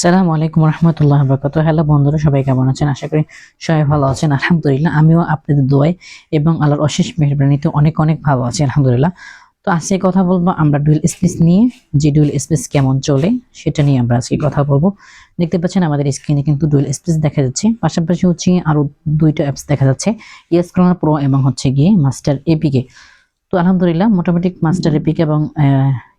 সালাম আলাইকুম রহমতুল্লাহ বরকত হ্যালো বন্ধুরা, সবাই কেমন আছেন? আশা করি সবাই ভালো আছেন। আলহামদুলিল্লাহ, আমিও আপনাদের দোয়ায় এবং আল্লাহর অশেষ মেহরবানিতে অনেক অনেক ভালো আছি, আলহামদুলিল্লাহ। তো আজকে কথা বলব আমরা ডুয়েল স্পেস নিয়ে, যে ডুয়েল স্পেস কেমন চলে সেটা নিয়ে আমরা আজকে কথা বলব। দেখতে পাচ্ছেন আমাদের স্ক্রিনে কিন্তু ডুয়েল স্পেস দেখা যাচ্ছে। পাশাপাশি হচ্ছে আরও দুইটা অ্যাপস দেখা যাচ্ছে ইয়েস প্রো এবং হচ্ছে গিয়ে মাস্টার এপিকে তো আলহামদুলিল্লাহ, মোটামুটি মাস্টার এপিক এবং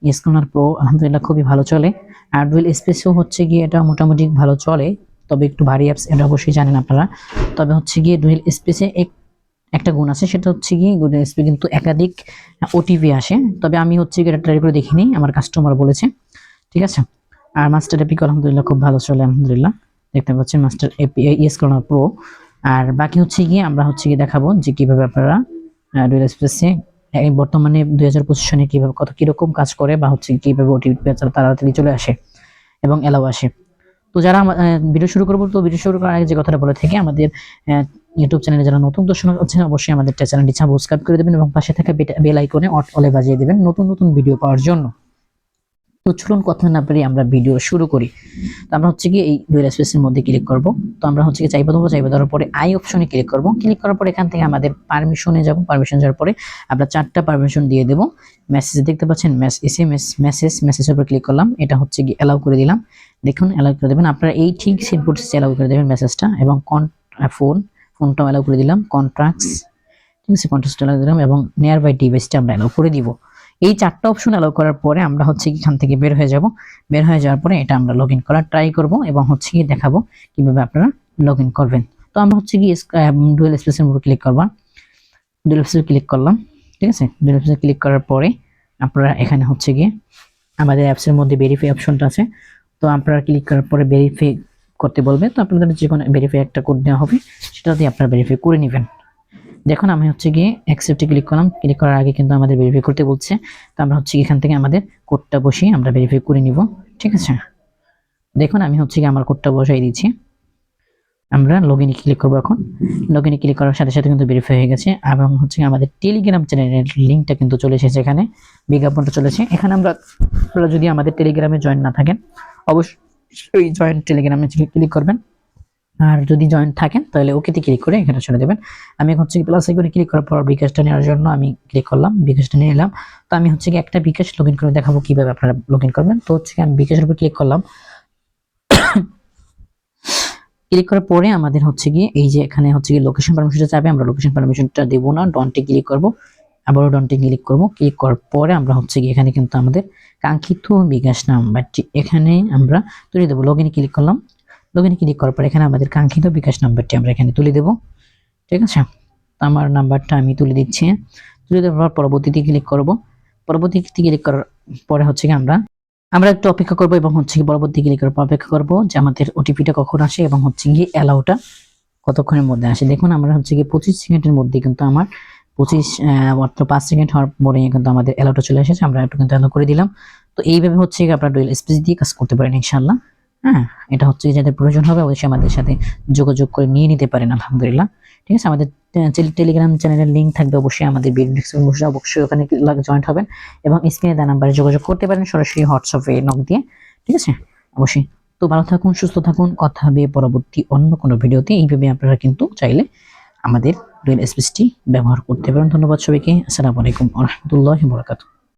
ইয়েসকোনার প্রো আলহামদুলিল্লাহ খুবই ভালো চলে। আর ডুয়েল স্পেসও হচ্ছে গিয়ে এটা মোটামুটি ভালো চলে, তবে একটু ভারী অ্যাপস এটা অবশ্যই জানেন আপনারা। তবে হচ্ছে গিয়ে ডুয়েল স্পেসে এক, একটা গুণ আছে, সেটা হচ্ছে গিয়ে ডুয়েল স্পেস কিন্তু একাধিক ওটিপি আসে। তবে আমি হচ্ছে গিয়ে এটা ট্রাই করে দেখিনি, আমার কাস্টমার বলেছে। ঠিক আছে? আর মাস্টার এপিক আলহামদুলিল্লাহ খুব ভালো চলে, আলহামদুলিল্লাহ। দেখতে পাচ্ছেন মাস্টার এপি ইয়েস করোনা প্রো আর বাকি হচ্ছে গিয়ে আমরা হচ্ছে গিয়ে দেখাবো যে কীভাবে আপনারা ডুয়েল স্পেসে বর্তমানে দুই হাজার পঁচিশ সনে কীভাবে কত কীরকম কাজ করে বা হচ্ছে কীভাবে ওটিপি তাড়াতাড়ি চলে আসে এবং এলাও আসে। তো যারা ভিডিও শুরু করব, তো ভিডিও শুরু করার আগে যে কথাটা বলে থেকে, আমাদের ইউটিউব চ্যানেলে যারা নতুন দর্শক আছেন, অবশ্যই আমাদের চ্যানেলটি সাবস্ক্রাইব করে দেবেন এবং পাশে থাকা বেল আইকনে অলে বাজিয়ে দেবেন নতুন নতুন ভিডিও পাওয়ার জন্য। তো চলুন কথা না পারি আমরা ভিডিও শুরু করি। তো আমরা হচ্ছে কি এই ডুয়েল স্পেসের মধ্যে ক্লিক করব। তো আমরা হচ্ছে কি চাইব, দেবো, চাইব, দেওয়ার পরে আই অপশনে ক্লিক করব। ক্লিক করার পরে এখান থেকে আমাদের পারমিশনে যাব। পারমিশন যাওয়ার পরে আমরা চারটা পারমিশন দিয়ে দেবো। মেসেজ দেখতে পাচ্ছেন মেস এস এম এস মেসেজ মেসেজের উপর ক্লিক করলাম। এটা হচ্ছে কি অ্যালাউ করে দিলাম। দেখুন অ্যালাউ করে দেবেন। আপনারা এই ঠিক সেম প্রসেসে অ্যালাউ করে দেবেন মেসেজটা এবং কন ফোন ফোনটাও অ্যালাউ করে দিলাম। কন্ট্রাক্টস ঠিক আছে কন্ট্রাক্টস অ্যালাউ দিলাম এবং নিয়ার বাই ডিভাইসটা আমরা অ্যালাউ করে দিব। এই চারটা অপশন অ্যালাউ করার পরে আমরা হচ্ছে এখান থেকে বের হয়ে যাব। বের হয়ে যাওয়ার পরে এটা আমরা লগ ইন করার ট্রাই করব এবং হচ্ছে কি দেখাবো কীভাবে আপনারা লগ ইন করবেন। তো আমরা হচ্ছে কি ডুয়েল স্পেসের উপর ক্লিক করবা। ডুয়েল স্পেসে ক্লিক করলাম, ঠিক আছে? ডুয়েল স্পেসে ক্লিক করার পরে আপনারা এখানে হচ্ছে গিয়ে আমাদের অ্যাপসের মধ্যে ভেরিফাই অপশনটা আছে। তো আপনারা ক্লিক করার পরে ভেরিফাই করতে বলবে। তো আপনাদের যে কোনো ভেরিফাই একটা কোড দেওয়া হবে সেটা দিয়ে আপনারা ভেরিফাই করে নেবেন। দেখুন, আমি হচ্ছে গিয়ে অ্যাকসেপ্টে ক্লিক করলাম। ক্লিক করার আগে কিন্তু আমাদের ভেরিফাই করতে বলছে। তো আমরা হচ্ছে এখান থেকে আমাদের কোডটা বসিয়ে আমরা ভেরিফাই করে নিব। ঠিক আছে? দেখুন, আমি হচ্ছে গিয়ে আমার কোডটা বসাই দিচ্ছি আমরা লগ ইনে ক্লিক করব এখন। লগ ইনে ক্লিক করার সাথে সাথে কিন্তু ভেরিফাই হয়ে গেছে। এবং হচ্ছে আমাদের টেলিগ্রাম চ্যানেলের লিঙ্কটা কিন্তু চলে এসেছে এখানে। বিজ্ঞাপনটা চলেছে এখানে আমরা যদি আমাদের টেলিগ্রামে জয়েন না থাকেন, অবশ্যই জয়েন টেলিগ্রামে ক্লিক করবেন। আর যদি জয়েন্ট থাকেন, তাহলে ওকেতে ক্লিক করে এখানে ছেড়ে দেবেন আমি এখন হচ্ছে প্লাস আইকনে ক্লিক করার পর বিকাশটা নেওয়ার জন্য আমি ক্লিক করলাম, বিকাশটা নিয়ে নিলাম তো আমি হচ্ছে একটা বিকাশ লগ করে দেখাবো কীভাবে আপনারা লগ করবেন। তো হচ্ছে আমি বিকাশের উপর ক্লিক করলাম। ক্লিক করার পরে আমাদের হচ্ছে গিয়ে এই যে এখানে হচ্ছে গিয়ে লোকেশন পারমিশনটা চাবে আমরা লোকেশন পারমিশনটা দেবো না ডনটে ক্লিক করব। আবারও ডনটে ক্লিক করব। ক্লিক করার পরে আমরা হচ্ছে গিয়ে এখানে কিন্তু আমাদের কাঙ্ক্ষিত বিকাশ নাম্বারটি এখানে আমরা তুলে দেবো। লগ ক্লিক করলাম। লগ ইনে ক্লিক করার পর এখানে আমাদের কাঙ্ক্ষিত বিকাশ নাম্বারটি আমরা এখানে তুলে দেব। ঠিক আছে? আমার নাম্বারটা আমি তুলে দিচ্ছি। তুলে দেওয়ার পর পরবর্তীতে ক্লিক করব। পরবর্তীতে ক্লিক করার পরে হচ্ছে কি আমরা আমরা একটু অপেক্ষা করব এবং হচ্ছে কি পরবর্তী ক্লিক করার পর অপেক্ষা করব যে আমাদের ওটিপিটা কখন আসে এবং হচ্ছে গিয়ে অ্যালাউটা কতক্ষণের মধ্যে আসে। দেখুন, আমরা হচ্ছে গিয়ে পঁচিশ সেকেন্ডের মধ্যে কিন্তু আমার পঁচিশ মাত্র পাঁচ সেকেন্ড হওয়ার পরে কিন্তু আমাদের অ্যালাউটা চলে এসেছে। আমরা একটু কিন্তু অ্যালাউ করে দিলাম। তো এইভাবে হচ্ছে আপনারা ডুয়েল স্পেস দিয়ে কাজ করতে পারেন ইনশাল্লাহ হ্যাঁ এটা হচ্ছে যাদের প্রয়োজন হবে অবশ্যই আমাদের সাথে যোগাযোগ করে নিয়ে নিতে পারেন, আলহামদুলিল্লাহ। ঠিক আছে, আমাদের টেলিগ্রাম চ্যানেলের লিঙ্ক থাকবে অবশ্যই আমাদের ভিডিও অবশ্যই ওখানে জয়েন্ট হবেন এবং স্ক্রিনে দেওয়া নাম্বারে যোগাযোগ করতে পারেন, সরাসরি হোয়াটসঅ্যাপে নক দিয়ে। ঠিক আছে, অবশ্যই। তো ভালো থাকুন, সুস্থ থাকুন, কথা হবে পরবর্তী অন্য কোনো ভিডিওতে। এইভাবে আপনারা কিন্তু চাইলে আমাদের ডুয়েল স্পেসটি ব্যবহার করতে পারেন। ধন্যবাদ সবাইকে। আসসালামু আলাইকুম রহমতুল্লাহ বরকাত